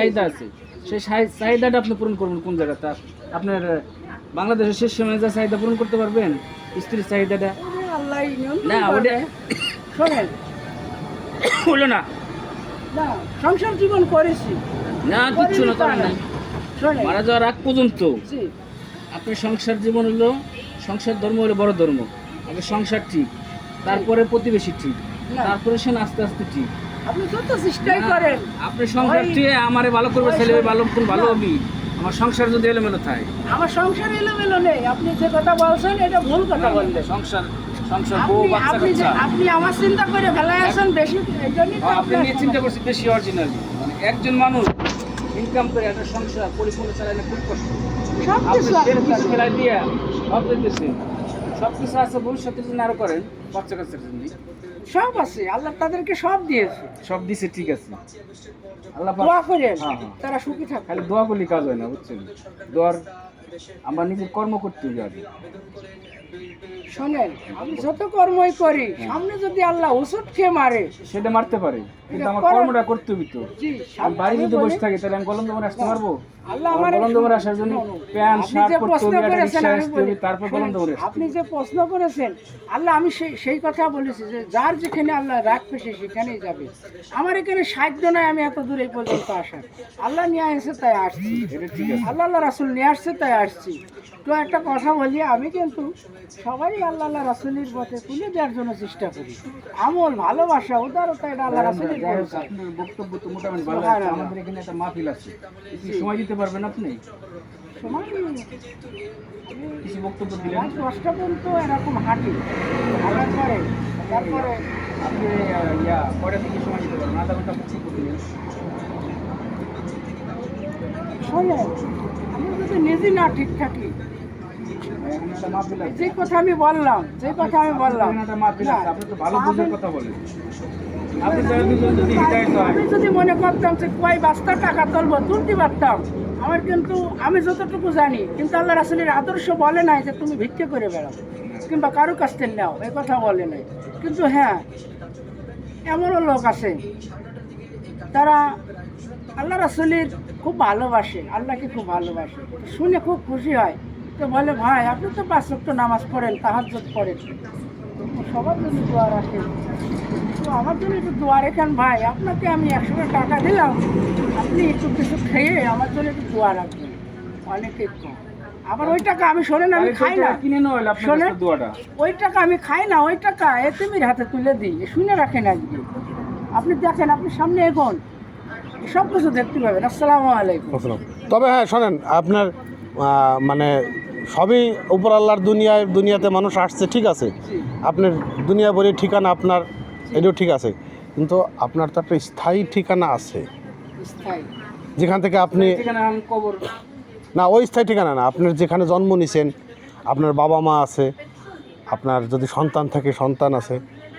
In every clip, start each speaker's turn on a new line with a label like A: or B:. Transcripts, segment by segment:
A: চাহিদা আছে। সেই চাহিদাটা আপনি পূরণ করবেন কোন জায়গাতে? আপনার বাংলাদেশের শেষ সময় যা চাহিদা পূরণ করতে পারবেন স্ত্রীর চাহিদাটা? না ওটা
B: শোনেন।
A: হলো না।
B: সংসার জীবন করেছি।
A: না কিচ্ছু না করেন নাই। মারা যাওয়ার আগ পর্যন্ত। আপনার সংসার জীবন হলো সংসার ধর্ম হলো বড় ধর্ম। আগে সংসার ঠিক তারপরে প্রতিবেশী ঠিক। তারপরে সে আস্তে আস্তে ঠিক।
B: আপনি যত চেষ্টাই করেন।
A: আপনি আমারে ভালো করবে ছেলে ভালো ভালো। হবি আমার সংসার যদি এলোমেলো থাকে।
B: আমার সংসার এলোমেলো নেই। আপনি যে কথা বলছেন এটা ভুল কথা বললেন।
A: সংসার সংসার বউ বাচ্চা কাচ্চা
B: আপনি আমার চিন্তা করে ফেলায় আছেন বেশি এই জন্যই তো
A: হ্যাঁ, আপনি নিয়ে চিন্তা করছি বেশি অরিজিনালি মানে একজন মানুষ ইনকাম করে একটা সংসার পরিপূর্ণ চালানো খুব কষ্ট।
B: সব কিছু
A: দিয়ে সব দিতেছেন সব কিছু আছে ভবিষ্যতের জন্য আরও করেন বাচ্চা কাচ্চার জন্য।
B: সব আছে আল্লাহ তাদেরকে সব দিয়েছে।
A: সব দিছে ঠিক আছে। আল্লাহ পাক-
B: দোয়া করেন
A: হ্যাঁ, হ্যাঁ।
B: তারা সুখী থাকে
A: খালি দোয়া করলে কাজ হয় না বুঝছেন? দোয়ার আমার নিজের কর্ম করতে যাবে আগে
B: শোনেন আমি যত কর্মই করি সামনে যদি আল্লাহ ওষুধ খেয়ে মারে
A: সেটা মারতে পারে কিন্তু আমার কর্মটা করতে হবে তো আমি বাড়ি যদি বসে থাকি তাহলে আমি কলম দোকানে আসতে পারব?
B: আল্লাহ
A: আমার
B: আমার
A: কলম দোকানে আসার জন্য প্যান্ট
B: আপনি
A: শার্ট
B: যে
A: পরতে
B: প্রশ্ন
A: হবে
B: করেছেন
A: আসতে হবে তারপর কলম দোকানে
B: আপনি যে প্রশ্ন করেছেন আল্লাহ আমি সেই সেই কথা বলেছি যে যার যেখানে আল্লাহ রাখবে সে সেখানেই যাবে। আমার এখানে সাধ্য নয় আমি এত দূরে পর্যন্ত আসার আল্লাহ নিয়ে আসছে তাই আসছি। আল্লাহ আল্লাহ রাসুল নিয়ে আসছে তাই আসছি। তো একটা কথা বলি আমি কিন্তু সবাই আল্লাহ আল্লাহ রাসুলের পথে তুলে দেওয়ার জন্য চেষ্টা করি। আমল ভালোবাসা উদারতা এটা আল্লাহ রাসুলের
A: বক্তব্য তো মোটামুটি ভালো আছে আমাদের এখানে একটা মাহফিল আছে। সময় দিতে পারবেন আপনি?
B: সময়
A: কিছু বক্তব্য দিলেন?
B: দশটা পর্যন্ত এরকম হাঁটি হাঁটার পরে তারপরে
A: আপনি ইয়া কয়টা থেকে সময় দিতে পারবেন? আধা ঘণ্টা বক্তব্য দিলেন
B: শোনেন যদি নিজে না ঠিক থাকি যে কথা আমি বললাম যে কথা আমি বললাম। আমি-
A: যদি
B: মনে করতাম যে কয় বাস্তা টাকা তুলবো তুলতে পারতাম। আমার কিন্তু আমি যতটুকু জানি কিন্তু আল্লাহ রাসুলের আদর্শ বলে নাই যে তুমি ভিক্ষে করে বেড়াও কিংবা কারও কাছ থেকে নাও এই কথা বলে নাই। কিন্তু হ্যাঁ এমনও লোক আছে তারা আল্লাহ রাসুলের খুব ভালোবাসে আল্লাহকে খুব ভালোবাসে। শুনে খুব খুশি হয়। তো বলে ভাই আপনি তো পাঁচ ওয়াক্ত নামাজ পড়েন তাহাজ্জুদ পড়েন। তো সবার জন্য দোয়া রাখেন তো আমার জন্য একটু দোয়া রেখেন ভাই আপনাকে আমি একশো টাকা দিলাম। আপনি একটু কিছু খেয়ে আমার জন্য একটু দোয়া রাখবেন। অনেকে কম। আবার ওই টাকা আমি শোনেন আমি খাই না।
A: কিনে
B: শোনেন ওই টাকা আমি খাই না ওই টাকা এতিমির হাতে তুলে দিই। শুনে রাখেন আজকে। আপনি দেখেন আপনি সামনে এগোন। সব কিছু দেখতে পাবেন। আসসালামু আলাইকুম।
C: তবে হ্যাঁ শোনেন আপনার মানে সবই উপর আল্লাহর দুনিয়ায় দুনিয়াতে মানুষ আসছে ঠিক আছে। আপনার দুনিয়া বলে ঠিকানা আপনার এটাও ঠিক আছে। কিন্তু আপনার তো একটা স্থায়ী ঠিকানা আছে। যেখান থেকে আপনি না ওই স্থায়ী ঠিকানা না। আপনার যেখানে জন্ম নিছেন আপনার বাবা মা আছে আপনার যদি সন্তান থাকে সন্তান আছে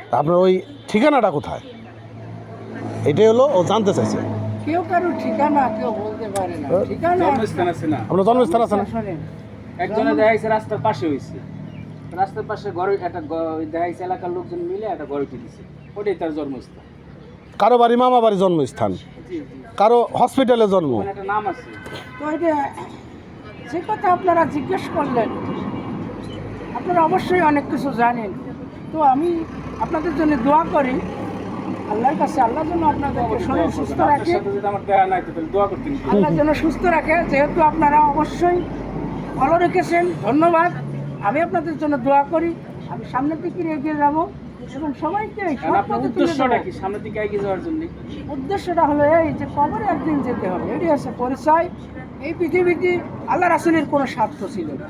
C: তা আপনার ওই ঠিকানাটা কোথায়? এটাই হলো ও জানতে চাইছে।
B: কেউ কারও ঠিকানা কেউ বলতে পারে না। ঠিকানা
A: জন্মস্থান আছে না?
C: আপনার জন্মস্থান আছে না?
A: একজনে দেখা যাচ্ছে রাস্তার পাশে হয়েছে রাস্তার পাশে ঘরে একটা দেখা যাচ্ছে এলাকার লোকজন মিলে একটা ঘরে দিয়েছে ওটাই তার জন্মস্থান।
C: কারও বাড়ি মামা বাড়ি জন্মস্থান। কারও হসপিটালে জন্ম।
A: একটা নাম আছে।
B: তো এটা যে কথা আপনারা জিজ্ঞেস করলেন আপনারা অবশ্যই অনেক কিছু জানেন। তো আমি আপনাদের জন্য দোয়া করি আল্লাহর কাছে আল্লাহ যেন আপনাদেরকে শরীর সুস্থ রাখে? আল্লাহ যেন সুস্থ রাখে। যেহেতু আপনারা অবশ্যই ভালো রেখেছেন ধন্যবাদ। আমি আপনাদের জন্য দোয়া করি। আমি সামনের দিকে এগিয়ে যাব এবং সবাইকে
A: উদ্দেশ্যটা কি? সামনের দিকে এগিয়ে যাওয়ার জন্য।
B: উদ্দেশ্যটা হলো এই যে কবরে একদিন যেতে হবে। এটি হচ্ছে পরিচয়। এই পৃথিবীতে আল্লাহ রাসুলের কোনো স্বার্থ ছিল না।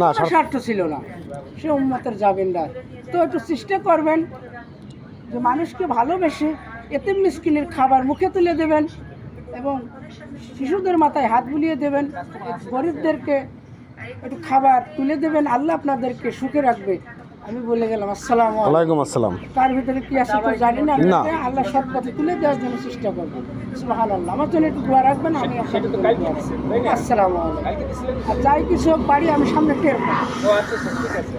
C: না
B: স্বার্থ ছিল না। সে উন্মতের যাবেন না তো একটু চেষ্টা করবেন। যে মানুষকে ভালোবেসে এতে মিসকিনের খাবার মুখে তুলে দেবেন এবং শিশুদের মাথায় হাত বুলিয়ে দেবেন গরিবদেরকে একটু খাবার তুলে দেবেন আল্লাহ আপনাদেরকে সুখে রাখবে। আমি বলে গেলাম আসসালাম
C: ওয়ালাইকুম আসসালাম।
B: তার ভিতরে কি আছে তো জানি না
C: না।
B: আল্লাহ সৎ পথে তুলে দেওয়ার জন্য চেষ্টা করব। সুবহান আল্লাহ আমার জন্য একটু দোয়া রাখবেন আমি আসসালামু আলাইকুম। আর যাই কিছু বাড়ি আমি সামনে টের পাবো।
A: আচ্ছা আচ্ছা, ঠিক আছে।